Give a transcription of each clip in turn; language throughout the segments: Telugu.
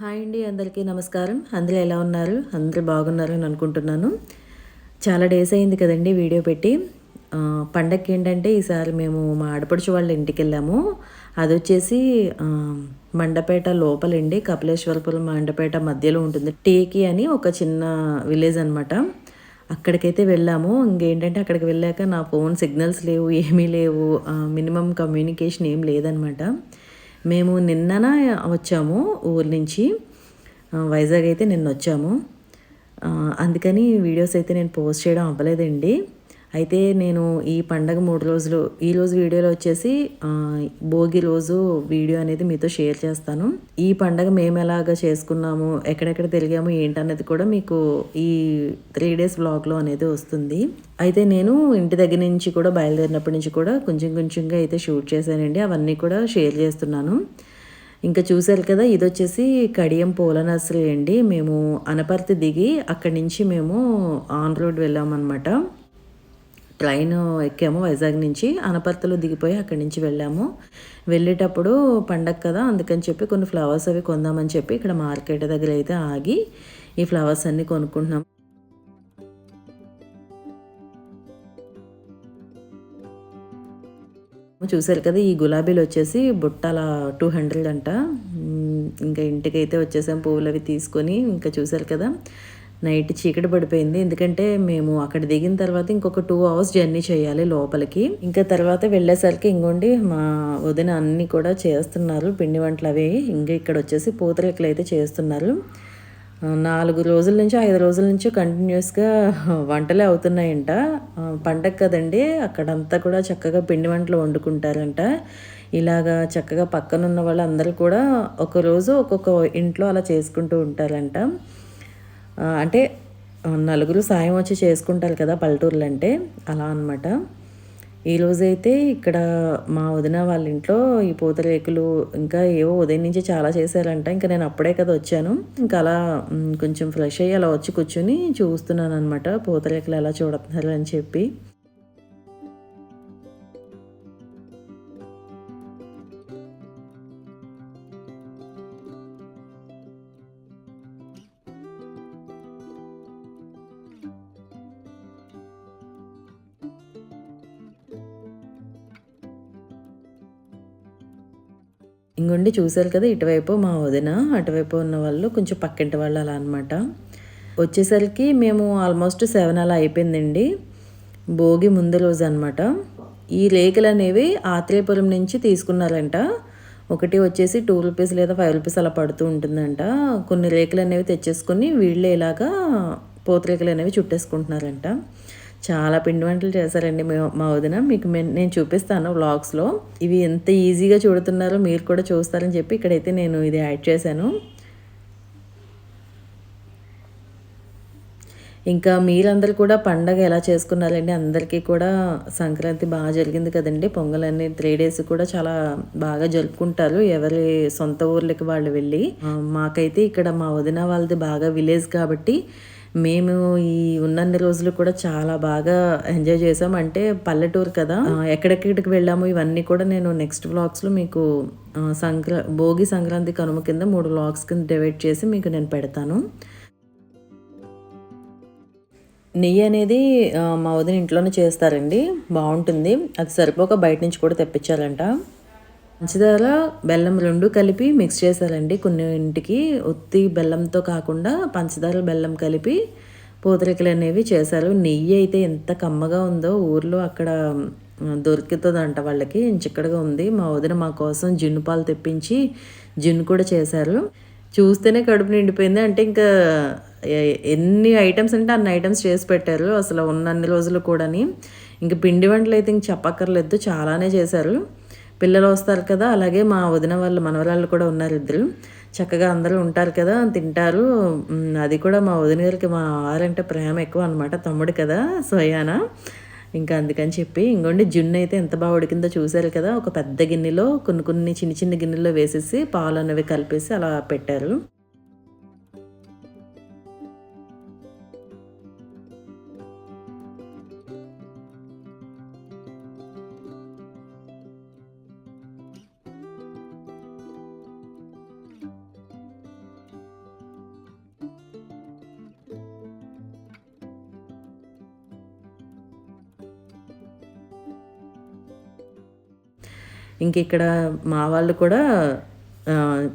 హాయ్ అండి అందరికీ నమస్కారం. అందరూ ఎలా ఉన్నారు? అందరూ బాగున్నారని అనుకుంటున్నాను. చాలా డేస్ అయింది కదండి వీడియో పెట్టి. పండగకి పండక్కి ఏంటంటే ఈసారి మేము మా ఆడపడుచు వాళ్ళ ఇంటికి వెళ్ళాము. అది వచ్చేసి మండపేట లోపలండి. కపిలేశ్వరపురం మండపేట మధ్యలో ఉంటుంది. టేకి అని ఒక చిన్న విలేజ్ అనమాట అక్కడికైతే వెళ్ళాము. ఇంకేంటంటే అక్కడికి వెళ్ళాక నా ఫోన్ సిగ్నల్స్ లేవు ఏమీ లేవు. మినిమం కమ్యూనికేషన్ ఏం లేదనమాట మేము నిన్నన వచ్చాము ఊరు నుంచి. వైజాగ్ అయితే నిన్న వచ్చాము అందుకని వీడియోస్ అయితే నేను పోస్ట్ చేయడం అవ్వలేదండి. అయితే నేను ఈ పండగ మూడు రోజులు ఈ రోజు వీడియోలో వచ్చేసి భోగి రోజు వీడియో అనేది మీతో షేర్ చేస్తాను. ఈ పండగ మేము ఎలాగ చేసుకున్నాము ఎక్కడెక్కడ తిరిగాము ఏంటనేది కూడా మీకు ఈ త్రీ డేస్ బ్లాగ్లో అనేది వస్తుంది. అయితే నేను ఇంటి దగ్గర నుంచి కూడా బయలుదేరినప్పటి నుంచి కూడా కొంచెం కొంచెంగా అయితే షూట్ చేశానండి. అవన్నీ కూడా షేర్ చేస్తున్నాను. ఇంకా చూశారు కదా ఇది వచ్చేసి కడియం పూల నర్సరీ అండి. మేము అనపర్తి దిగి అక్కడి నుంచి మేము ఆన్ రోడ్ వెళ్ళామన్నమాట. ట్రైన్ ఎక్కాము వైజాగ్ నుంచి. అనపర్తిలో దిగిపోయి అక్కడి నుంచి వెళ్ళాము. వెళ్ళేటప్పుడు పండగ కదా అందుకని చెప్పి కొన్ని ఫ్లవర్స్ అవి కొందామని చెప్పి ఇక్కడ మార్కెట్ దగ్గర అయితే ఆగి ఈ ఫ్లవర్స్ అన్నీ కొనుక్కుంటున్నాం. చూసారు కదా ఈ గులాబీలు వచ్చేసి బుట్టల టూ హండ్రెడ్ అంట. ఇంకా ఇంకా ఇంటికైతే వచ్చేసాం పువ్వులు అవి తీసుకొని ఇంకా చూసారు కదా. నైట్ చీకటి పడిపోయింది. ఎందుకంటే మేము అక్కడ దిగిన తర్వాత ఇంకొక టూ అవర్స్ జర్నీ చేయాలి లోపలికి. ఇంకా తర్వాత వెళ్ళేసరికి ఇంకోండి మా వదిన అన్ని కూడా చేస్తున్నారు. పిండి వంటలు అవి ఇంకా ఇక్కడ వచ్చేసి పూతరేకులు అయితే చేస్తున్నారు. నాలుగు రోజుల నుంచి ఐదు రోజుల నుంచి కంటిన్యూస్గా వంటలే అవుతున్నాయంట. పండగ కదండి అక్కడంతా కూడా చక్కగా పిండి వంటలు వండుకుంటారంట. ఇలాగా చక్కగా పక్కనున్న వాళ్ళందరూ కూడా ఒకరోజు ఒక్కొక్క ఇంట్లో అలా చేసుకుంటూ ఉంటారంట. అంటే నలుగురు సాయం వచ్చి చేసుకుంటారు కదా పల్లెటూర్లు అంటే అలా అనమాట ఈరోజైతే ఇక్కడ మా వదిన వాళ్ళ ఇంట్లో ఈ పూతరేకులు ఇంకా ఏవో ఉదయం నుంచి చాలా చేశారంట. ఇంకా నేను అప్పుడే కదా వచ్చాను. ఇంకా అలా కొంచెం ఫ్రెష్ అయ్యి అలా వచ్చి కూర్చుని చూస్తున్నాను అనమాట పూతరేకులు ఎలా చూడుతున్నారు అని చెప్పి. ఇంకొండి చూశారు కదా ఇటువైపు మా వదిన అటువైపు ఉన్న వాళ్ళు కొంచెం పక్కింటి వాళ్ళు అలా అనమాట వచ్చేసరికి మేము ఆల్మోస్ట్ సెవెన్ అలా అయిపోయిందండి. భోగి ముందు రోజు అనమాట ఈ రేకులు అనేవి ఆత్రేయపురం నుంచి తీసుకున్నారంట. ఒకటి వచ్చేసి టూ రూపీస్ లేదా ఫైవ్ రూపీస్ అలా పడుతూ ఉంటుందంట. కొన్ని రేకులు అనేవి తెచ్చేసుకొని వీళ్ళే ఇలాగా పోతరేకులు అనేవి చుట్టేసుకుంటున్నారంట. చాలా పిండి వంటలు చేశారండి మేము మా వదిన. మీకు నేను చూపిస్తాను వ్లాగ్స్లో ఇవి ఎంత ఈజీగా చూడుతున్నారో మీరు కూడా చూస్తారని చెప్పి ఇక్కడైతే నేను ఇది యాడ్ చేశాను. ఇంకా మీరందరూ కూడా పండగ ఎలా చేసుకున్నారండి? అందరికీ కూడా సంక్రాంతి బాగా జరిగింది కదండి. పొంగల్ అన్ని త్రీ డేస్ కూడా చాలా బాగా జరుపుకుంటారు. ఎవరి సొంత ఊర్లకి వాళ్ళు వెళ్ళి. మాకైతే ఇక్కడ మా వదిన వాళ్ళది బాగా విలేజ్ కాబట్టి మేము ఈ ఉన్నన్ని రోజులు కూడా చాలా బాగా ఎంజాయ్ చేసాం అంటే పల్లెటూరు కదా ఎక్కడెక్కడికి వెళ్ళాము ఇవన్నీ కూడా నేను నెక్స్ట్ వ్లాగ్స్లో మీకు సంక్రా భోగి సంక్రాంతి కనుమ కింద మూడు వ్లాగ్స్ కింద డివైడ్ చేసి మీకు నేను పెడతాను. నెయ్యి అనేది మా వదిన ఇంట్లోనే చేస్తారండి. బాగుంటుంది. అది సరిపోక బయట నుంచి కూడా తెప్పించాలంట. పంచదార బెల్లం రెండు కలిపి మిక్స్ చేశారండి కొన్ని ఇంటికి ఒత్తి బెల్లంతో కాకుండా పంచదార బెల్లం కలిపి పూతరేకులు అనేవి చేశారు. నెయ్యి అయితే ఎంత కమ్మగా ఉందో ఊర్లో అక్కడ దొరుకుతుందంట వాళ్ళకి. చిక్కడగా ఉంది. మా వదిన మా కోసం జున్ను పాలు తెప్పించి జున్ను కూడా చేశారు. చూస్తేనే కడుపు నిండిపోయింది. అంటే ఇంకా ఎన్ని ఐటమ్స్ అంటే అన్ని ఐటమ్స్ చేసి పెట్టారు. అసలు ఉన్న అన్ని రోజులు కూడాని. ఇంక పిండి వంటలు అయితే ఇంక చెప్పక్కర్లేదు. చాలానే చేశారు. పిల్లలు వస్తారు కదా అలాగే మా వదిన వాళ్ళు మనవరాళ్ళు కూడా ఉన్నారు ఇద్దరు. చక్కగా అందరూ ఉంటారు కదా తింటారు. అది కూడా మా వదిన గారికి మా వారంటే ప్రేమ ఎక్కువ అనమాట తమ్ముడు కదా సోయానా ఇంకా అందుకని చెప్పి ఇంకోండి జున్ను అయితే ఎంత బాగా ఉడికిందో చూశారు కదా ఒక పెద్ద గిన్నెలో కొన్ని కొన్ని చిన్న చిన్న గిన్నెలో వేసేసి పాలు అనేవి కలిపేసి అలా పెట్టారు. ఇంక ఇక్కడ మా వాళ్ళు కూడా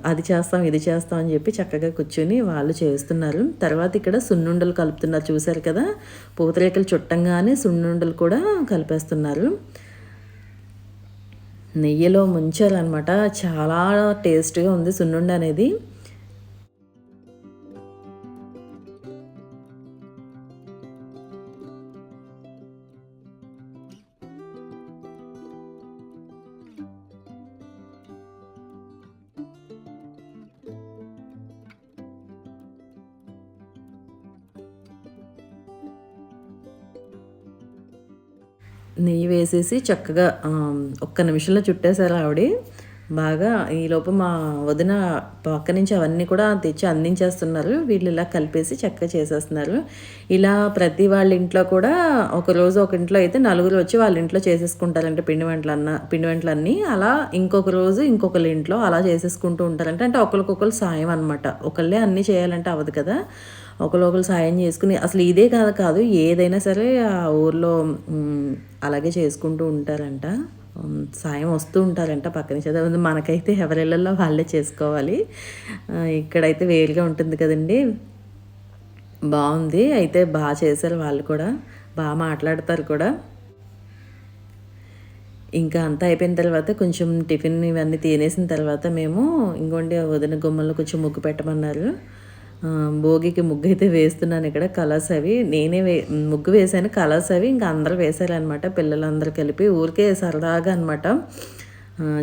అది చేస్తాం ఇది చేస్తాం అని చెప్పి చక్కగా కూర్చొని వాళ్ళు చేస్తున్నారు. తర్వాత ఇక్కడ సున్నుండలు కలుపుతున్నారు. చూశారు కదా? పూతరేకలు చుట్టంగానే సున్నుండలు కూడా కలిపేస్తున్నారు. నెయ్యిలో ముంచారనమాట చాలా టేస్ట్గా ఉంది సున్నుండ అనేది నెయ్యి వేసేసి చక్కగా ఒక్క నిమిషంలో చుట్టేశారు ఆవిడ. బాగా ఈలోపు మా వదిన పక్క నుంచి అవన్నీ కూడా తెచ్చి అందించేస్తున్నారు. వీళ్ళు ఇలా కలిపేసి చక్కగా చేసేస్తున్నారు. ఇలా ప్రతి వాళ్ళ ఇంట్లో కూడా ఒక రోజు ఒక ఇంట్లో అయితే నలుగురు వచ్చి వాళ్ళ ఇంట్లో చేసేసుకుంటారంటే పిండి వంటలు అన్న పిండి వంటలన్నీ. అలా ఇంకొక రోజు ఇంకొకరి ఇంట్లో అలా చేసేసుకుంటూ ఉంటారంటే. అంటే ఒకరికొకరు సాయం అనమాట ఒకళ్ళే అన్నీ చేయాలంటే అవ్వదు కదా. ఒకరు సాయం చేసుకుని అసలు ఇదే కాదు కాదు. ఏదైనా సరే ఆ ఊర్లో అలాగే చేసుకుంటూ ఉంటారంట. సాయం వస్తూ ఉంటారంట పక్క నుంచి. అదే మనకైతే ఎవరిళ్ళల్లో వాళ్ళే చేసుకోవాలి. ఇక్కడైతే వేలుగా ఉంటుంది కదండి. బాగుంది. అయితే బాగా చేశారు వాళ్ళు కూడా. బాగా మాట్లాడతారు కూడా. ఇంకా అంతా అయిపోయిన తర్వాత కొంచెం టిఫిన్ ఇవన్నీ తినేసిన తర్వాత మేము ఇంకోండి ఆ వదిన గుమ్మల్లో కొంచెం ముగ్గు పెట్టమన్నారు. భోగికి ముగ్గు అయితే వేస్తున్నాను ఇక్కడ కలర్స్ అవి. నేనే వే ముగ్గు వేసాను కలర్స్ అవి. ఇంకా అందరూ వేశారనమాట పిల్లలందరూ కలిపి. ఊరికే సరదాగా అనమాట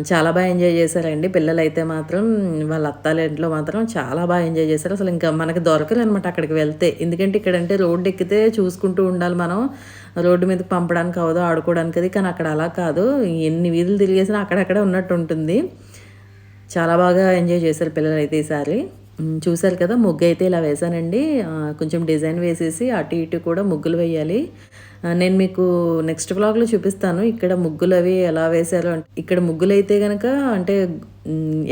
చాలా బాగా ఎంజాయ్ చేశారండి. పిల్లలైతే మాత్రం వాళ్ళ అత్తాల ఇంట్లో మాత్రం చాలా బాగా ఎంజాయ్ చేశారు. అసలు ఇంకా మనకి దొరకరు అనమాట అక్కడికి వెళ్తే. ఎందుకంటే ఇక్కడంటే రోడ్డు ఎక్కితే చూసుకుంటూ ఉండాలి మనం. రోడ్డు మీదకి పంపడానికి అవదో ఆడుకోవడానికి అది. కానీ అక్కడ అలా కాదు. ఎన్ని వీధులు తిరిగేసినా అక్కడక్కడ ఉన్నట్టు ఉంటుంది. చాలా బాగా ఎంజాయ్ చేశారు పిల్లలైతే ఈసారి. చూశారు కదా ముగ్గు అయితే ఇలా వేశానండి. కొంచెం డిజైన్ వేసేసి అటు ఇటు కూడా ముగ్గులు వేయాలి. నేను మీకు నెక్స్ట్ బ్లాగ్లో చూపిస్తాను ఇక్కడ ముగ్గులు అవి ఎలా వేశారు ఇక్కడ ముగ్గులు అయితే కనుక అంటే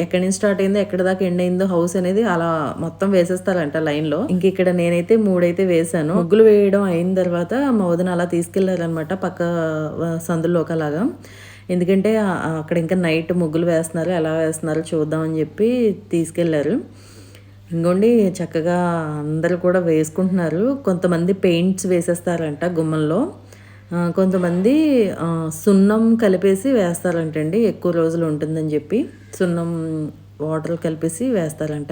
ఎక్కడి నుంచి స్టార్ట్ అయిందో ఎక్కడ దాకా ఎండ్ అయిందో హౌస్ అనేది అలా మొత్తం వేసేస్తారంట లైన్లో. ఇంక ఇక్కడ నేనైతే మూడైతే వేశాను. ముగ్గులు వేయడం అయిన తర్వాత మా వదిన అలా తీసుకెళ్ళారనమాట పక్క ఆ, సందులోకి అలాగా ఎందుకంటే అక్కడ ఇంకా నైట్ ముగ్గులు వేస్తున్నారు ఎలా వేస్తున్నారో చూద్దామని చెప్పి తీసుకెళ్ళారు. ఇంకోండి చక్కగా అందరూ కూడా వేసుకుంటున్నారు. కొంతమంది పెయింట్స్ వేసేస్తారంట గుమ్మంలో. కొంతమంది సున్నం కలిపేసి వేస్తారంటండి. ఎక్కువ రోజులు ఉంటుందని చెప్పి. సున్నం వాటర్ కలిపేసి వేస్తారంట.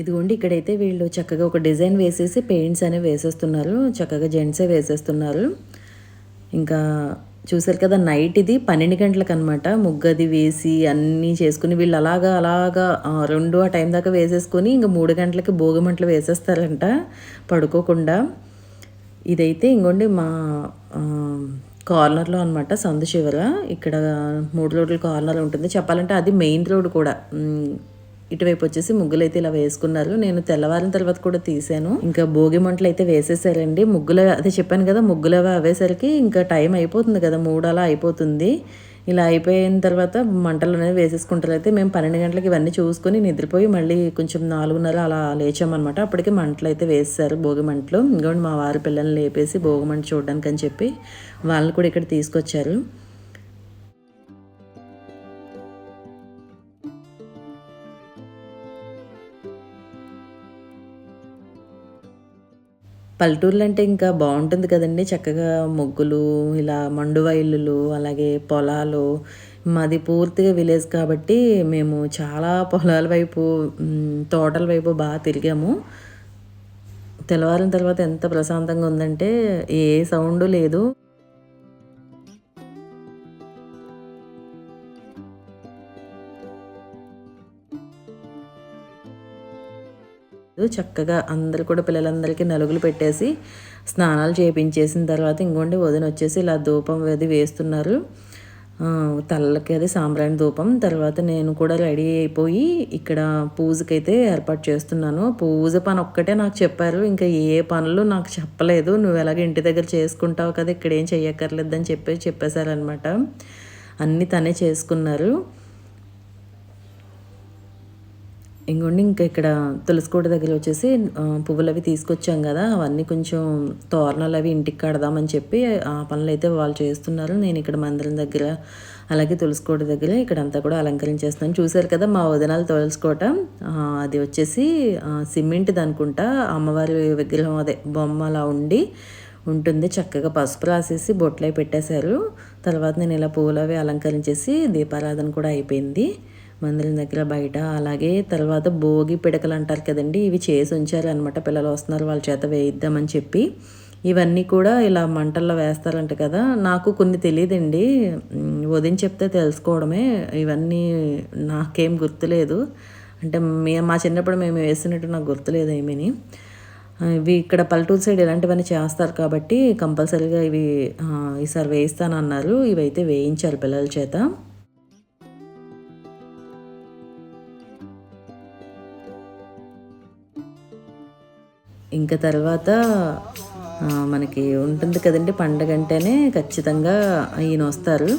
ఇదిగోండి ఇక్కడైతే వీళ్ళు చక్కగా ఒక డిజైన్ వేసేసి పెయింట్స్ అనేవి వేసేస్తున్నారు. చక్కగా జెంట్సే వేసేస్తున్నారు. ఇంకా చూసారు కదా నైట్ ఇది పన్నెండు గంటలకు అనమాట ముగ్గది వేసి అన్నీ చేసుకుని వీళ్ళు అలాగా అలాగా రెండు ఆ టైం దాకా వేసేసుకొని ఇంకా మూడు గంటలకి భోగిమంటలు వేసేస్తారంట పడుకోకుండా. ఇదైతే ఇంకోండి మా కార్నర్లో అనమాట సందు చివర. ఇక్కడ మూడు రోడ్ల కార్నర్ ఉంటుంది. చెప్పాలంటే అది మెయిన్ రోడ్ కూడా. ఇటువైపు వచ్చేసి ముగ్గులు అయితే ఇలా వేసుకున్నారు. నేను తెల్లవారిన తర్వాత కూడా తీసాను. ఇంకా భోగి మంటలు అయితే వేసేసారండి. ముగ్గులు అదే చెప్పాను కదా ముగ్గులు అవి అవేసరికి ఇంకా టైం అయిపోతుంది కదా మూడు అలా అయిపోతుంది. ఇలా అయిపోయిన తర్వాత మంటలు అనేవి వేసేసుకుంటారు. అయితే మేము పన్నెండు గంటలకి ఇవన్నీ చూసుకొని నిద్రపోయి మళ్ళీ కొంచెం నాలుగున్నర అలా లేచామన్నమాట. అప్పటికే మంటలు అయితే వేస్తారు భోగి మంటలు. ఇంకోటి మా వారి పిల్లల్ని లేపేసి భోగి మంట చూడడానికి అని చెప్పి వాళ్ళని కూడా ఇక్కడ తీసుకొచ్చారు. పల్లెటూర్లు అంటే ఇంకా బాగుంటుంది కదండి. చక్కగా ముగ్గులు ఇలా మండువైళ్ళు అలాగే పొలాలు. మాది పూర్తిగా విలేజ్ కాబట్టి మేము చాలా పొలాల వైపు తోటల వైపు బాగా తిరిగాము. తెల్లవారిన తర్వాత ఎంత ప్రశాంతంగా ఉందంటే ఏ సౌండ్ లేదు. చక్కగా అందరు కూడా పిల్లలందరికీ నలుగులు పెట్టేసి స్నానాలు చేయించేసిన తర్వాత ఇంకోండి వదిన వచ్చేసి ఇలా ధూపం అది వేస్తున్నారు. తల్లకి తలకి అది సాంబ్రాణి ధూపం. తర్వాత నేను కూడా రెడీ అయిపోయి ఇక్కడ పూజకైతే ఏర్పాటు చేస్తున్నాను. పూజ పని ఒక్కటే నాకు చెప్పారు. ఇంకా ఏ పనులు నాకు చెప్పలేదు. నువ్వు ఎలాగ ఇంటి దగ్గర చేసుకుంటావు కదా ఇక్కడ ఏం చెయ్యక్కర్లేదని చెప్పి చెప్పేశారనమాట అన్నీ తనే చేసుకున్నారు. ఇంకోండి ఇంకా ఇక్కడ తులసికోట దగ్గర వచ్చేసి పువ్వులు అవి తీసుకొచ్చాం కదా అవన్నీ కొంచెం తోరణాలు అవి ఇంటికి కడదామని చెప్పి ఆ పనులు అయితే వాళ్ళు చేస్తున్నారు. నేను ఇక్కడ మందిరం దగ్గర అలాగే తులసికోట దగ్గర ఇక్కడ అంతా కూడా అలంకరించేస్తున్నాను. చూశారు కదా మా వదనాలు తులసికోట అది వచ్చేసి సిమెంట్ సిమెంట్ది అనుకుంటా. అమ్మవారి విగ్రహం అదే బొమ్మ అలా ఉండి ఉంటుంది. చక్కగా పసుపు రాసేసి బొట్లై పెట్టేశారు. తర్వాత నేను ఇలా పూలు అవి అలంకరించేసి దీపారాధన కూడా అయిపోయింది. మందిరం దగ్గర బయట. అలాగే తర్వాత భోగి పిడకలు అంటారు కదండి ఇవి చేసి ఉంచారు అనమాట పిల్లలు వస్తున్నారు వాళ్ళ చేత వేయిద్దామని చెప్పి. ఇవన్నీ కూడా ఇలా మంటల్లో వేస్తారంట కదా. నాకు కొన్ని తెలియదండి ఉదయం చెప్తే తెలుసుకోవడమే. ఇవన్నీ నాకేం గుర్తులేదు. అంటే మే మా చిన్నప్పుడు మేము వేసినట్టు నాకు గుర్తులేదు ఏమీని. ఇవి ఇక్కడ పల్లెటూరు సైడ్ ఇలాంటివన్నీ చేస్తారు కాబట్టి కంపల్సరీగా ఇవి ఈసారి వేయిస్తానన్నారు. ఇవైతే వేయించారు పిల్లల చేత. ఇంకా తర్వాత మనకి ఉంటుంది కదండి పండగ అంటేనే ఖచ్చితంగా ఈయన వస్తారు.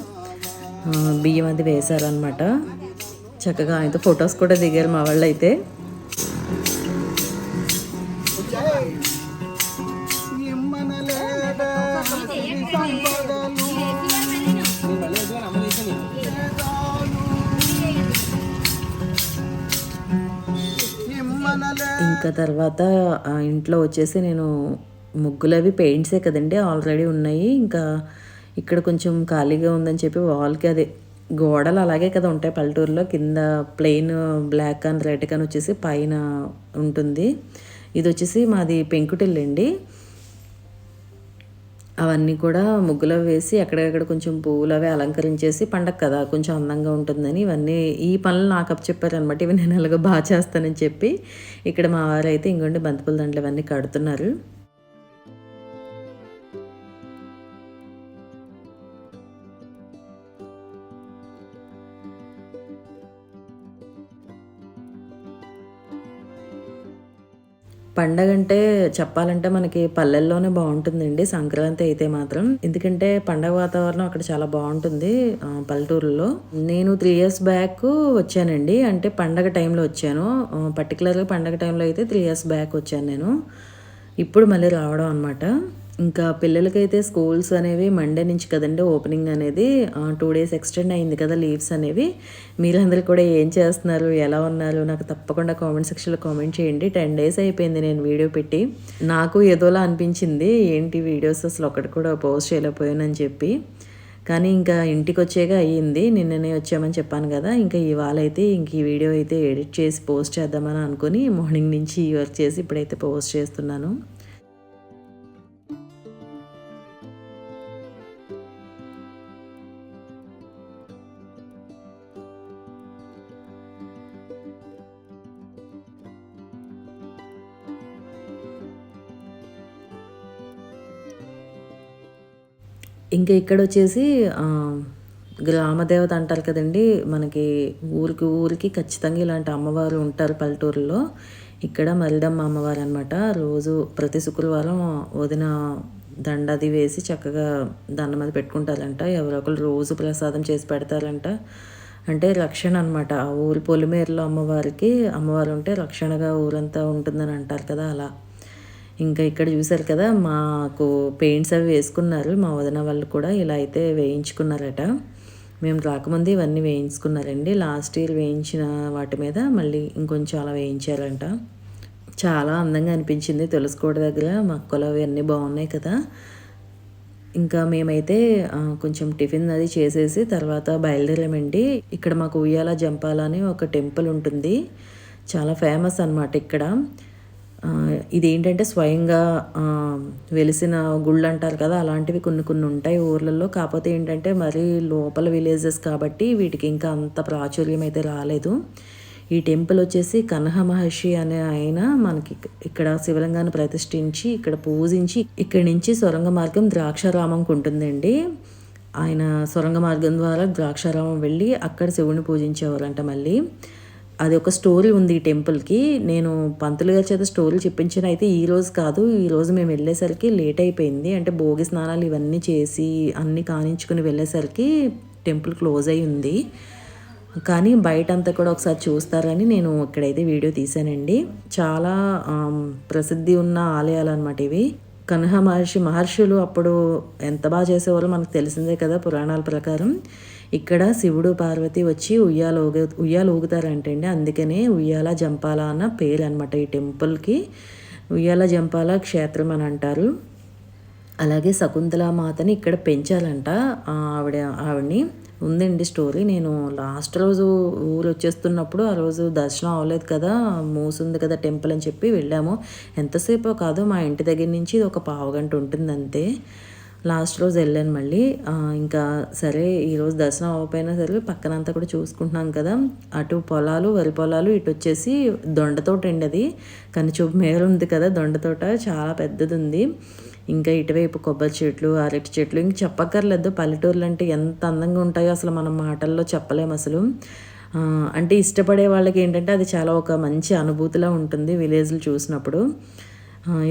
బియ్యం అది వేశారనమాట చక్కగా ఆయనతో ఫొటోస్ కూడా దిగారు మా వాళ్ళు అయితే ఇంకా తర్వాత ఆ ఇంట్లో వచ్చేసి నేను ముగ్గులవి పెయింట్సే కదండి ఆల్రెడీ ఉన్నాయి. ఇంకా ఇక్కడ కొంచెం ఖాళీగా ఉందని చెప్పి వాల్కి అదే గోడలు అలాగే కదా ఉంటాయి పల్లెటూరులో. కింద ప్లెయిన్ బ్లాక్ అండ్ రెడ్ కానీ వచ్చేసి పైన ఉంటుంది. ఇది వచ్చేసి మాది పెంకుటిల్లండి. అవన్నీ కూడా ముగ్గులో వేసి ఎక్కడెక్కడ కొంచెం పువ్వులు అవి అలంకరించేసి పండగ కదా కొంచెం అందంగా ఉంటుందని ఇవన్నీ ఈ పనులు నాకు అప్ చెప్పారనమాట ఇవి నేను ఎలాగో బాగా చేస్తానని చెప్పి ఇక్కడ మా వారు అయితే ఇంకోండి బంతిపూల దండలు ఇవన్నీ కడుతున్నారు. పండగ అంటే చెప్పాలంటే మనకి పల్లెల్లోనే బాగుంటుందండి. సంక్రాంతి అయితే మాత్రం. ఎందుకంటే పండగ వాతావరణం అక్కడ చాలా బాగుంటుంది పల్లెటూరులో. నేను త్రీ ఇయర్స్ బ్యాక్ వచ్చానండి. అంటే పండగ టైంలో వచ్చాను. పర్టికులర్గా పండగ టైంలో అయితే త్రీ ఇయర్స్ బ్యాక్ వచ్చాను నేను. ఇప్పుడు మళ్ళీ రావడం అనమాట ఇంకా పిల్లలకైతే స్కూల్స్ అనేవి మండే నుంచి కదండి ఓపెనింగ్ అనేది టూ డేస్ ఎక్స్టెండ్ అయింది కదా లీవ్స్ అనేవి. మీరందరూ కూడా ఏం చేస్తున్నారు ఎలా ఉన్నారు? నాకు తప్పకుండా కామెంట్ సెక్షన్లో కామెంట్ చేయండి. టెన్ డేస్ అయిపోయింది నేను వీడియో పెట్టి. నాకు ఏదోలా అనిపించింది ఏంటి వీడియోస్ అసలు ఒకటి కూడా పోస్ట్ చేయలేకపోయానని చెప్పి. కానీ ఇంకా ఇంటికి వచ్చాక అయ్యింది నిన్ననే వచ్చామని చెప్పాను కదా. ఇంకా ఇవాళ అయితే ఇంక ఈ వీడియో అయితే ఎడిట్ చేసి పోస్ట్ చేద్దామని అనుకుని మార్నింగ్ నుంచి ఈ వర్క్ చేసి ఇప్పుడైతే పోస్ట్ చేస్తున్నాను. ఇంకా ఇక్కడ వచ్చేసి గ్రామదేవత అంటారు కదండి మనకి ఊరికి ఊరికి ఖచ్చితంగా ఇలాంటి అమ్మవారు ఉంటారు పల్లెటూరులో. ఇక్కడ మరిదమ్మ అమ్మవారు అనమాట రోజు ప్రతి శుక్రవారం వదిన దండది వేసి చక్కగా దండం అది పెట్టుకుంటారంట. ఎవరో ఒకరు రోజు ప్రసాదం చేసి పెడతారంట. అంటే రక్షణ అనమాట ఆ ఊరి పొలిమేరలో అమ్మవారికి అమ్మవారు ఉంటే రక్షణగా ఊరంతా ఉంటుందని అంటారు కదా అలా. ఇంకా ఇక్కడ చూసారు కదా మాకు పెయింట్స్ అవి వేసుకున్నారు. మా వదిన వాళ్ళు కూడా ఇలా అయితే వేయించుకున్నారట. మేము రాకముందు ఇవన్నీ వేయించుకున్నారండి. లాస్ట్ ఇయర్ వేయించిన వాటి మీద మళ్ళీ ఇంకొంచెం అలా వేయించారంట. చాలా అందంగా అనిపించింది తులసికోట దగ్గర. మొక్కలు అవన్నీ బాగున్నాయి కదా. ఇంకా మేమైతే కొంచెం టిఫిన్ అది చేసేసి తర్వాత బయలుదేరామండి. ఇక్కడ మాకు ఉయ్యాల జంపాల అని ఒక టెంపుల్ ఉంటుంది. చాలా ఫేమస్ అన్నమాట ఇక్కడ. ఇదేంటంటే స్వయంగా వెలిసిన గుళ్ళు అంటారు కదా అలాంటివి కొన్ని కొన్ని ఉంటాయి ఊర్లలో. కాకపోతే ఏంటంటే మరి లోపల విలేజెస్ కాబట్టి వీటికి ఇంకా అంత ప్రాచుర్యం అయితే రాలేదు. ఈ టెంపుల్ వచ్చేసి కనహ మహర్షి అనే ఆయన మనకి ఇక్కడ శివలింగాన్ని ప్రతిష్ఠించి ఇక్కడ పూజించి ఇక్కడి నుంచి సొరంగ మార్గం ద్రాక్షారామంకి ఉంటుందండి ఆయన సొరంగ మార్గం ద్వారా ద్రాక్షారామం వెళ్ళి అక్కడ శివుని పూజించేవారంట మళ్ళీ. అది ఒక స్టోరీ ఉంది ఈ టెంపుల్కి. నేను పంతులు గారి చేత స్టోరీ చెప్పించిన అయితే ఈ రోజు కాదు ఈ రోజు మేము వెళ్ళేసరికి లేట్ అయిపోయింది. అంటే భోగి స్నానాలు ఇవన్నీ చేసి అన్నీ కానించుకుని వెళ్ళేసరికి టెంపుల్ క్లోజ్ అయి ఉంది. కానీ బయట అంతా కూడా ఒకసారి చూస్తారని నేను ఇక్కడైతే వీడియో తీశానండి. చాలా ప్రసిద్ధి ఉన్న ఆలయాలు అనమాట ఇవి. కన్హ మహర్షి మహర్షులు అప్పుడు ఎంత బాగా చేసేవారో మనకు తెలిసిందే కదా పురాణాల ప్రకారం. ఇక్కడ శివుడు పార్వతి వచ్చి ఉయ్యాల ఊగ ఉయ్యాల ఊగుతారంటండి. అందుకనే ఉయ్యాల జంపాల అన్న పేరు అనమాట ఈ టెంపుల్కి. ఉయ్యాల జంపాల క్షేత్రం అని అంటారు. అలాగే శకుంతల మాతని ఇక్కడ పెంచాలంట ఆ, ఆవిడ ఆవిడని. ఉందండి స్టోరీ. నేను లాస్ట్ రోజు ఊరు వచ్చేస్తున్నప్పుడు ఆ రోజు దర్శనం అవ్వలేదు కదా మూసుంది కదా టెంపుల్ అని చెప్పి వెళ్ళాము. ఎంతసేపు కాదు మా ఇంటి దగ్గర నుంచి ఇది ఒక పావు గంట ఉంటుంది అంతే లాస్ట్ రోజు వెళ్ళాను మళ్ళీ. ఇంకా సరే ఈరోజు దర్శనం అవ్వకపోయినా సరే పక్కనంతా కూడా చూసుకుంటున్నాం కదా. అటు పొలాలు వరి పొలాలు ఇటు వచ్చేసి దొండతోట అండి అది. కానీ చూపు మేర ఉంది కదా దొండతోట చాలా పెద్దది ఉంది ఇంకా ఇటువైపు కొబ్బరి చెట్లు అరటి చెట్లు ఇంక చెప్పక్కర్లేదు. పల్లెటూర్లు అంటే ఎంత అందంగా ఉంటాయో అసలు మనం మాటల్లో చెప్పలేము అసలు. అంటే ఇష్టపడే వాళ్ళకి ఏంటంటే అది చాలా ఒక మంచి అనుభూతిలా ఉంటుంది విలేజ్లు చూసినప్పుడు.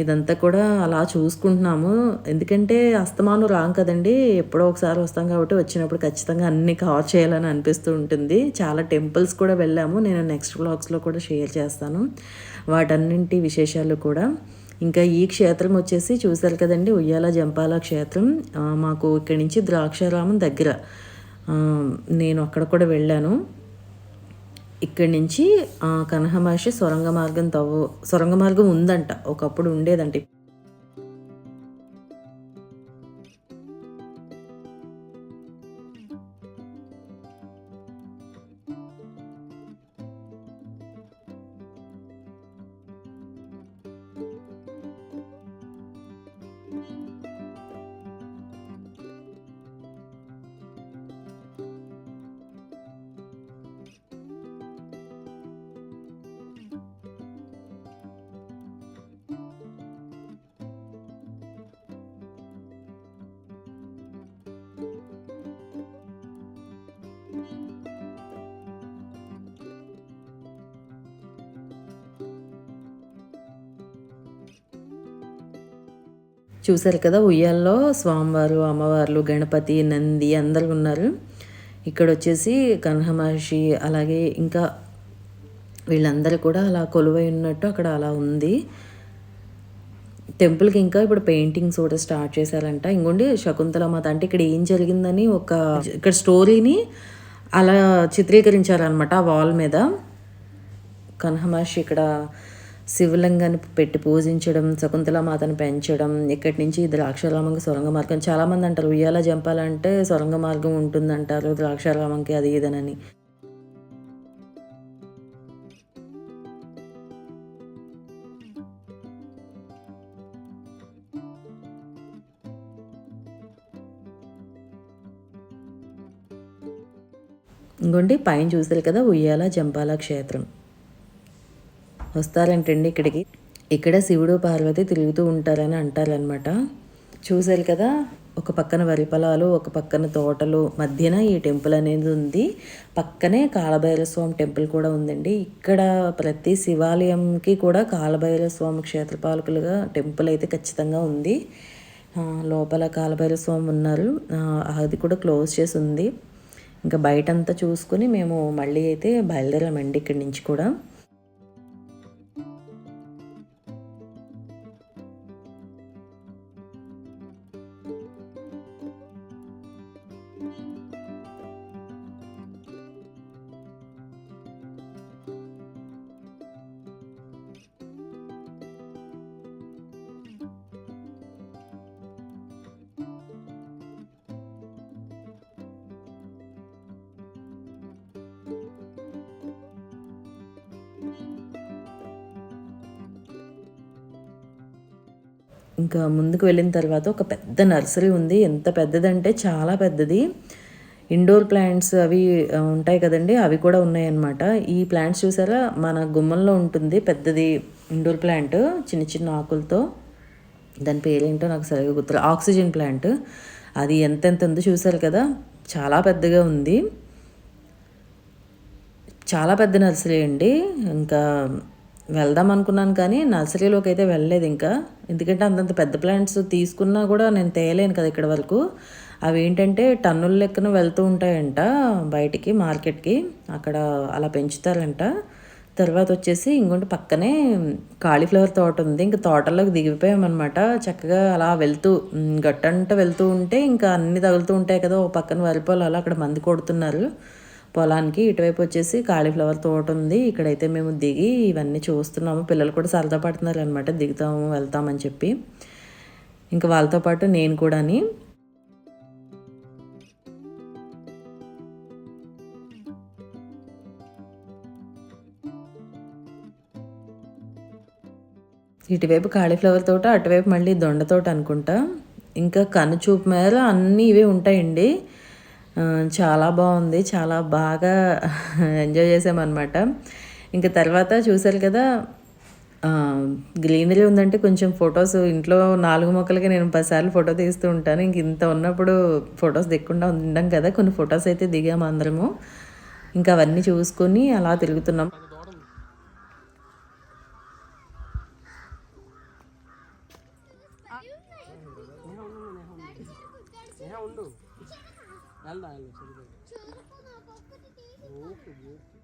ఇదంతా కూడా అలా చూసుకుంటున్నాము. ఎందుకంటే అస్తమానం రాం కదండి. ఎప్పుడో ఒకసారి వస్తాం కాబట్టి వచ్చినప్పుడు ఖచ్చితంగా అన్ని కవర్ చేయాలని అనిపిస్తూ ఉంటుంది. చాలా టెంపుల్స్ కూడా వెళ్ళాము. నేను నెక్స్ట్ బ్లాగ్స్లో కూడా షేర్ చేస్తాను. వాటన్నింటి విశేషాలు కూడా. ఇంకా ఈ క్షేత్రం వచ్చేసి చూసారు కదండి. ఉయ్యాల జంపాల క్షేత్రం. మాకు ఇక్కడి నుంచి ద్రాక్షారామం దగ్గర. నేను అక్కడ కూడా వెళ్ళాను. ఇక్కడి నుంచి ఆ, కనహమహర్షి సొరంగ మార్గం తవ్వు సొరంగ మార్గం ఉందంట. ఒకప్పుడు ఉండేదంట. చూశారు కదా ఉయ్యాల్లో స్వామివారు అమ్మవార్లు గణపతి నంది అందరు ఉన్నారు. ఇక్కడ వచ్చేసి కన్హ మహర్షి అలాగే ఇంకా వీళ్ళందరూ కూడా అలా కొలువై ఉన్నట్టు అక్కడ అలా ఉంది. టెంపుల్కి ఇంకా ఇప్పుడు పెయింటింగ్స్ కూడా స్టార్ట్ చేశారంట. ఇంకోండి శకుంతల మాత అంటే ఇక్కడ ఏం జరిగిందని ఒక ఇక్కడ స్టోరీని అలా చిత్రీకరించారనమాట ఆ వాల్ మీద. కన్హమహర్షి ఇక్కడ శివలింగాన్ని పెట్టి పూజించడం శకుంతల మాతను పెంచడం ఇక్కడి నుంచి ద్రాక్షారామంకి సొరంగ మార్గం. చాలామంది అంటారు ఉయ్యాల జంపాలంటే సొరంగ మార్గం ఉంటుందంటారు ద్రాక్షారామంకి అది ఇదనని. ఇంకోండి పైన చూసారు కదా ఉయ్యాల జంపాల క్షేత్రం. వస్తారంటండి ఇక్కడికి. ఇక్కడ శివుడు పార్వతి తిరుగుతూ ఉంటారని అంటారనమాట చూశారు కదా ఒక పక్కన వరి పొలాలు ఒక పక్కన తోటలు మధ్యన ఈ టెంపుల్ అనేది ఉంది. పక్కనే కాలభైరవ స్వామి టెంపుల్ కూడా ఉందండి. ఇక్కడ ప్రతి శివాలయంకి కూడా కాలభైరవ స్వామి క్షేత్రపాలకులుగా టెంపుల్ అయితే ఖచ్చితంగా ఉంది. లోపల కాలభైరవ స్వామి ఉన్నారు అది కూడా క్లోజ్ చేసి ఉంది. ఇంకా బయటంతా చూసుకుని మేము మళ్ళీ అయితే బయలుదేరామండి ఇక్కడి నుంచి కూడా. ఇంకా ముందుకు వెళ్ళిన తర్వాత ఒక పెద్ద నర్సరీ ఉంది. ఎంత పెద్దదంటే చాలా పెద్దది. ఇండోర్ ప్లాంట్స్ అవి ఉంటాయి కదండి. అవి కూడా ఉన్నాయన్నమాట. ఈ ప్లాంట్స్ చూసారా? మన గుమ్మంలో ఉంటుంది పెద్దది ఇండోర్ ప్లాంట్ చిన్న చిన్న ఆకులతో. దాని పేరేంటో నాకు సరిగ్గా గుర్తు ఆక్సిజన్ ప్లాంట్. అది ఎంతెంత ఉందో చూసారు కదా? చాలా పెద్దగా ఉంది. చాలా పెద్ద నర్సరీ అండి. ఇంకా వెళ్దాం అనుకున్నాను కానీ నర్సరీలోకి అయితే వెళ్ళలేదు ఇంకా. ఎందుకంటే అంతంత పెద్ద ప్లాంట్స్ తీసుకున్నా కూడా నేను తేయలేను కదా ఇక్కడ వరకు. అవి ఏంటంటే టన్నుల లెక్కన వెళ్తూ ఉంటాయంట బయటికి మార్కెట్కి. అక్కడ అలా పెంచుతారంట. తర్వాత వచ్చేసి ఇంకోటి పక్కనే కాలీఫ్లవర్ తోట ఉంది. ఇంకా తోటలోకి దిగిపోయామన్నమాట. చక్కగా అలా వెళ్తూ గట్టంట వెళ్తూ ఉంటే ఇంకా అన్ని తగులుతూ ఉంటాయి కదా. ఓ పక్కన వరి అలా అక్కడ మంది కొడుతున్నారు. పొలానికి ఇటువైపు వచ్చేసి కాలీఫ్లవర్ తోట ఉంది. ఇక్కడైతే మేము దిగి ఇవన్నీ చూస్తున్నాము. పిల్లలు కూడా సరదా పడుతున్నారు అనమాట దిగుతాము వెళ్తామని చెప్పి. ఇంకా వాళ్ళతో పాటు నేను కూడాని. ఇటువైపు కాలీఫ్లవర్ తోట అటువైపు మళ్ళీ దొండ తోట అనుకుంటా. ఇంకా కనుచూపు మేర అన్నీ ఇవే ఉంటాయండి. చాలా బాగుంది చాలా బాగా ఎంజాయ్ చేసామన్నమాట. ఇంకా తర్వాత చూసారు కదా గ్రీనరీ ఉందంటే కొంచెం ఫొటోస్ ఇంట్లో నాలుగు మొక్కలకి నేను పదిసార్లు ఫోటో తీస్తూ ఉంటాను. ఇంక ఇంత ఉన్నప్పుడు ఫొటోస్ దిక్కుండా ఉండం కదా కొన్ని ఫొటోస్ అయితే దిగాము అందరము. ఇంకా అవన్నీ చూసుకొని అలా తిరుగుతున్నాం. நல்லா சரி ஓகே ஓகே.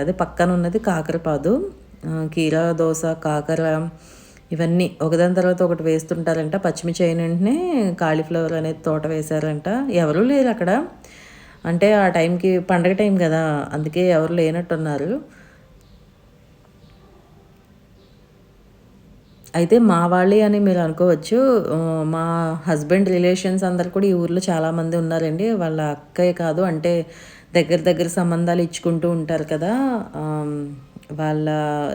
అదే పక్కన ఉన్నది కాకరపాదు కీరా దోస కాకర ఇవన్నీ. ఒకదాని తర్వాత ఒకటి వేస్తుంటారంట. పచ్చిమిర్చి అయిన వెంటనే కాలీఫ్లవర్ అనేది తోట వేశారంట. ఎవరూ లేరు అక్కడ. అంటే ఆ టైంకి పండగ టైం కదా అందుకే ఎవరు లేనట్టున్నారు. అయితే మా వాళ్ళే అని మీరు అనుకోవచ్చు. మా హస్బెండ్ రిలేషన్స్ అందరు కూడా ఈ ఊర్లో చాలామంది ఉన్నారండి. వాళ్ళ అక్కయ్య కాదు అంటే దగ్గర దగ్గర సంబంధాలు ఇచ్చుకుంటూ ఉంటారు కదా వాళ్ళ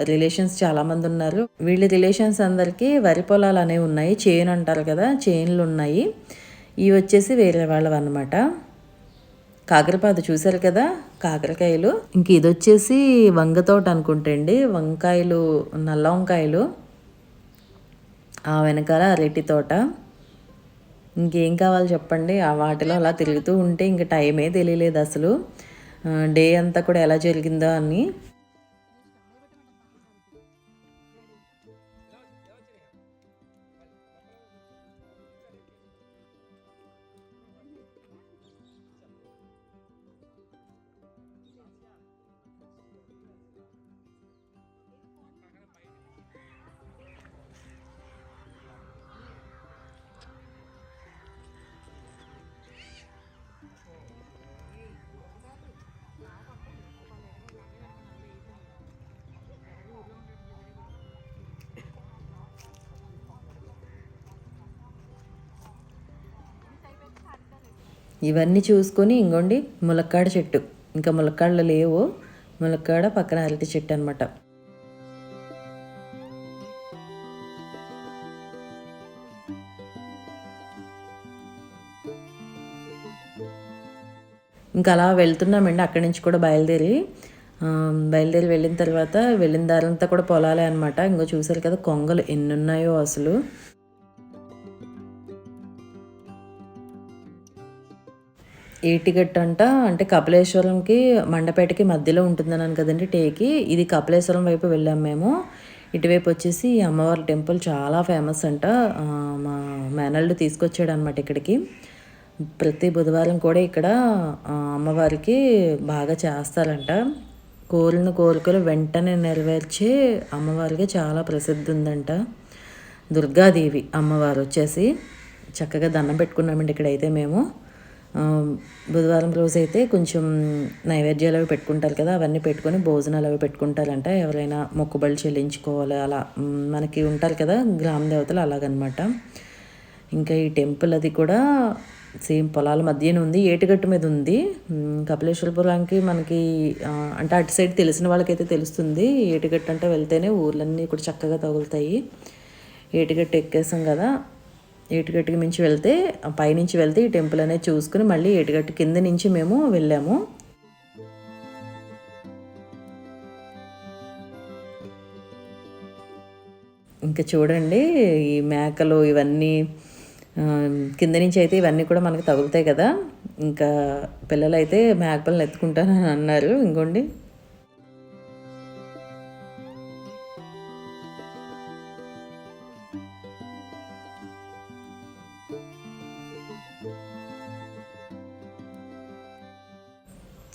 రిలేషన్స్ చాలామంది ఉన్నారు. వీళ్ళ రిలేషన్స్ అందరికీ వరి పొలాలు అనేవి ఉన్నాయి చేను అంటారు కదా చేనులు ఉన్నాయి. ఇవి వచ్చేసి వేరే వాళ్ళవి అనమాట కాకరపాదు చూశారు కదా కాకరకాయలు. ఇంక ఇది వచ్చేసి వంగ తోట అనుకుంటండి వంకాయలు నల్ల వంకాయలు. ఆ వెనకాల అరటి తోట. ఇంకేం కావాలి చెప్పండి? ఆ వాటిలో అలా తిరుగుతూ ఉంటే ఇంక టైమే తెలియలేదు అసలు. డే అంతా కూడా ఎలా జరిగిందో అని. ఇవన్నీ చూసుకొని ఇంకోండి ములక్కాడ చెట్టు. ఇంకా ములక్కాడలు లేవు. ములక్కాడ పక్కన అరటి చెట్టు అనమాట ఇంకా అలా వెళ్తున్నామండి. అక్కడి నుంచి కూడా బయలుదేరి. బయలుదేరి వెళ్ళిన తర్వాత వెళ్ళిన దారంతా కూడా పొలాలే అనమాట ఇంకో చూసారు కదా కొంగలు ఎన్ని ఉన్నాయో అసలు. ఏటిగట్టు అంట అంటే కపిలేశ్వరంకి మండపేటకి మధ్యలో ఉంటుందన్నాను కదండి టేకి. ఇది కపిలేశ్వరం వైపు వెళ్ళాం మేము. ఇటువైపు వచ్చేసి ఈ అమ్మవారి టెంపుల్ చాలా ఫేమస్ అంట. మా మేనల్డ్ తీసుకొచ్చాడు అనమాట ఇక్కడికి. ప్రతి బుధవారం కూడా ఇక్కడ అమ్మవారికి బాగా చేస్తారంట. కోరిన కోరికలు వెంటనే నెరవేర్చే అమ్మవారికి చాలా ప్రసిద్ధి ఉందంట. దుర్గాదేవి అమ్మవారు వచ్చేసి. చక్కగా దండం పెట్టుకున్నామండి ఇక్కడైతే మేము. బుధవారం రోజు అయితే కొంచెం నైవేద్యాలు అవి పెట్టుకుంటారు కదా అవన్నీ పెట్టుకొని భోజనాలు అవి పెట్టుకుంటారంట. ఎవరైనా మొక్కుబళ్ళు చెల్లించుకోవాలి అలా మనకి ఉంటారు కదా గ్రామ దేవతలు అలాగనమాట. ఇంకా ఈ టెంపుల్ అది కూడా సేమ్ పొలాల మధ్యన ఉంది ఏటుగట్టు మీద ఉంది. కపిలేశ్వరపురానికి మనకి అంటే అటు సైడ్ తెలిసిన వాళ్ళకైతే తెలుస్తుంది ఏటిగట్టు అంటే వెళ్తేనే ఊర్లన్నీ కూడా చక్కగా తగులుతాయి. ఏటిగట్టు ఎక్కేసాం కదా ఏటుగట్టుకి మించి వెళ్తే పైనుంచి వెళ్తే ఈ టెంపుల్ అనేది చూసుకుని మళ్ళీ ఏటుగట్టు కింద నుంచి మేము వెళ్ళాము. ఇంకా చూడండి ఈ మేకలు ఇవన్నీ కింద నుంచి అయితే ఇవన్నీ కూడా మనకు తగులుతాయి కదా. ఇంకా పిల్లలు అయితే ఎత్తుకుంటానని అన్నారు. ఇంకోండి.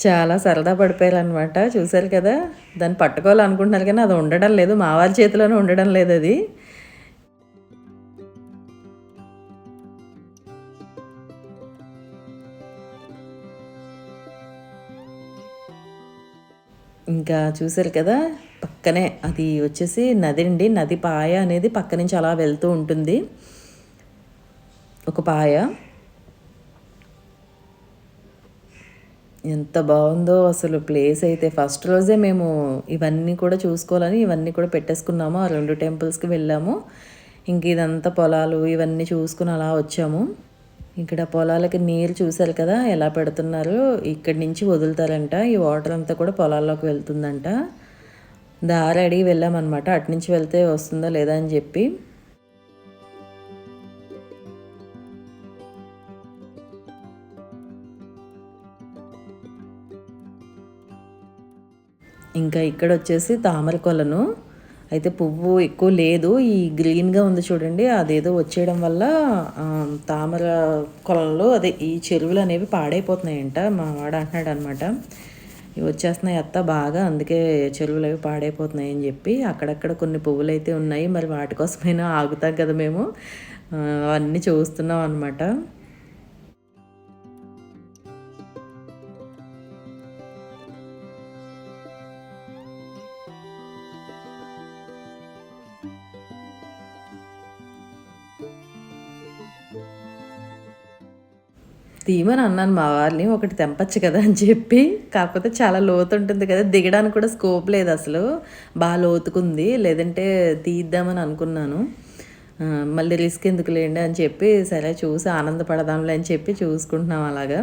చాలా సరదా పడిపోయారు అనమాట చూశారు కదా? దాన్ని పట్టుకోవాలనుకుంటున్నారు కానీ అది ఉండడం లేదు. మా వారి చేతిలోనే ఉండడం లేదు అది. ఇంకా చూశారు కదా? పక్కనే అది వచ్చేసి నది అండి. నది పాయ అనేది పక్క నుంచి అలా వెళ్తూ ఉంటుంది. ఒక పాయ. ఎంత బాగుందో అసలు ప్లేస్ అయితే. ఫస్ట్ రోజే మేము ఇవన్నీ కూడా చూసుకోవాలని ఇవన్నీ కూడా పెట్టేసుకున్నాము. ఆ రెండు టెంపుల్స్కి వెళ్ళాము. ఇంక ఇదంతా పొలాలు ఇవన్నీ చూసుకుని అలా వచ్చాము. ఇక్కడ పొలాలకి నీరు చూశారు కదా ఎలా పెడుతున్నారు? ఇక్కడి నుంచి వదులుతారంట. ఈ వాటర్ అంతా కూడా పొలాల్లోకి వెళ్తుందంట. దారి అడిగి వెళ్ళామన్నమాట. అటు నుంచి వెళ్తే వస్తుందో లేదా అని చెప్పి. ఇంకా ఇక్కడ వచ్చేసి తామర కొలను. అయితే పువ్వు ఎక్కువ లేదు. ఈ గ్రీన్గా ఉంది చూడండి. అదేదో వచ్చేయడం వల్ల తామర కొలంలో అదే ఈ చెరువులు అనేవి పాడైపోతున్నాయంట. మా వాడు అంటున్నాడు అనమాట ఇవి వచ్చేస్తున్నాయి అత్త బాగా. అందుకే చెరువులు అవి పాడైపోతున్నాయి అని చెప్పి. అక్కడక్కడ కొన్ని పువ్వులు అయితే ఉన్నాయి. మరి వాటి కోసమైనా ఆగుతాం కదా మేము. అన్నీ అవన్నీ చూస్తున్నాం అనమాట తీయమని అన్నాను మా వారిని ఒకటి తెంపచ్చు కదా అని చెప్పి. కాకపోతే చాలా లోతు ఉంటుంది కదా దిగడానికి కూడా స్కోప్ లేదు అసలు. బాగా లోతుకుంది లేదంటే తీద్దామని అనుకున్నాను. మళ్ళీ రిస్క్ ఎందుకు లేండి అని చెప్పి సరే చూసి ఆనందపడదాంలే అని చెప్పి చూసుకుంటున్నాం అలాగా.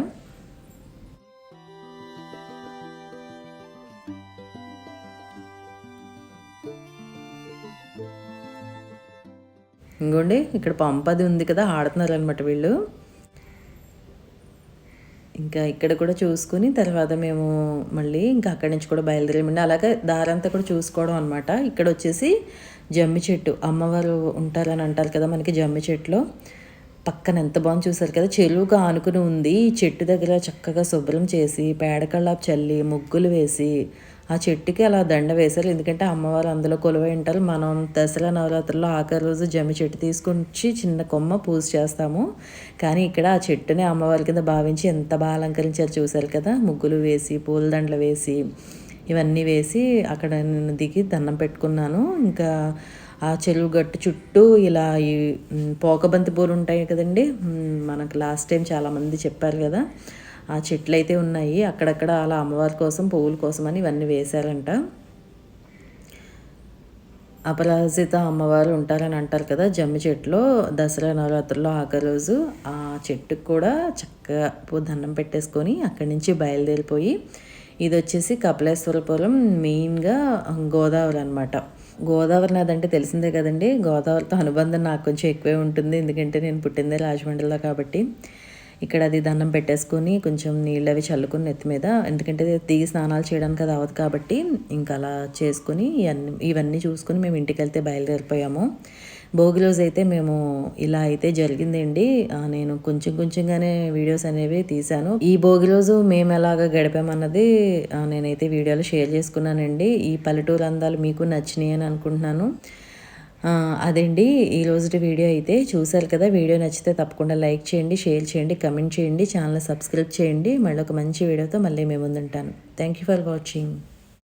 ఇంకోండి ఇక్కడ పంపది అది ఉంది కదా ఆడుతున్నారు అనమాట వీళ్ళు. ఇంకా ఇక్కడ కూడా చూసుకుని తర్వాత మేము మళ్ళీ ఇంకా అక్కడి నుంచి కూడా బయలుదేరామండి. అలాగే దారంతా కూడా చూసుకోవడం అనమాట ఇక్కడ వచ్చేసి జమ్మి చెట్టు. అమ్మవారు ఉంటారని అంటారు కదా మనకి జమ్మి చెట్టులో. పక్కన ఎంత బాగుంది చూసారు కదా. చెరువుగా ఆనుకుని ఉంది. ఈ చెట్టు దగ్గర చక్కగా శుభ్రం చేసి పేడకళ్ళాపు చల్లి ముగ్గులు వేసి ఆ చెట్టుకి అలా దండ వేశారు. ఎందుకంటే అమ్మవారు అందులో కొలువై ఉంటారు. మనం దసరా నవరాత్రుల్లో ఆఖరి రోజు జమ్మి చెట్టు తీసుకొచ్చి చిన్న కొమ్మ పూజ చేస్తాము. కానీ ఇక్కడ ఆ చెట్టుని అమ్మవారి కింద భావించి ఎంత బాగా అలంకరించారు చూశారు కదా? ముగ్గులు వేసి పూలదండలు వేసి ఇవన్నీ వేసి అక్కడ నేను దిగి దండం పెట్టుకున్నాను. ఇంకా ఆ చెరువు గట్టు చుట్టూ ఇలా ఈ పోకబంతి పూలు ఉంటాయి కదండి? మనకు లాస్ట్ టైం చాలామంది చెప్పారు కదా. ఆ చెట్లు అయితే ఉన్నాయి. అక్కడక్కడ అలా అమ్మవారి కోసం పువ్వుల కోసం అని ఇవన్నీ వేశారంట. అపరాజిత అమ్మవారు ఉంటారని అంటారు కదా జమ్మి చెట్టులో దసరా నవరాత్రుల్లో ఆఖరి రోజు ఆ చెట్టుకు కూడా చక్కగా దండం పెట్టేసుకొని అక్కడి నుంచి బయలుదేరిపోయి ఇది వచ్చేసి కపిలేశ్వరపురం మెయిన్గా గోదావరి అనమాట గోదావరి నది అంటే తెలిసిందే కదండి. గోదావరితో అనుబంధం నాకు కొంచెం ఎక్కువే ఉంటుంది. ఎందుకంటే నేను పుట్టిందే రాజమండ్రిలో కాబట్టి. ఇక్కడ అది దండం పెట్టేసుకొని కొంచెం నీళ్ళు అవి చల్లుకొని నెత్తి మీద ఎందుకంటే దిగి స్నానాలు చేయడానికి అది అవ్వదు కాబట్టి ఇంకా అలా చేసుకొని ఇవన్నీ ఇవన్నీ చూసుకొని మేము ఇంటికి వెళ్తే బయలుదేరిపోయాము. భోగి రోజు అయితే మేము ఇలా అయితే జరిగిందండి. నేను కొంచెం కొంచెంగానే వీడియోస్ అనేవి తీశాను. ఈ భోగి రోజు మేము ఎలాగ గడిపామన్నది నేనైతే వీడియోలో షేర్ చేసుకున్నానండి. ఈ పల్లెటూరు అందాలు మీకు నచ్చినాయి అని అనుకుంటున్నాను. అదండి ఈరోజు వీడియో అయితే చూసారు కదా వీడియో నచ్చితే తప్పకుండా లైక్ చేయండి షేర్ చేయండి కమెంట్ చేయండి ఛానల్ సబ్స్క్రైబ్ చేయండి. మళ్ళీ ఒక మంచి వీడియోతో మళ్ళీ మేము ముందుంటాను. Thank you for watching.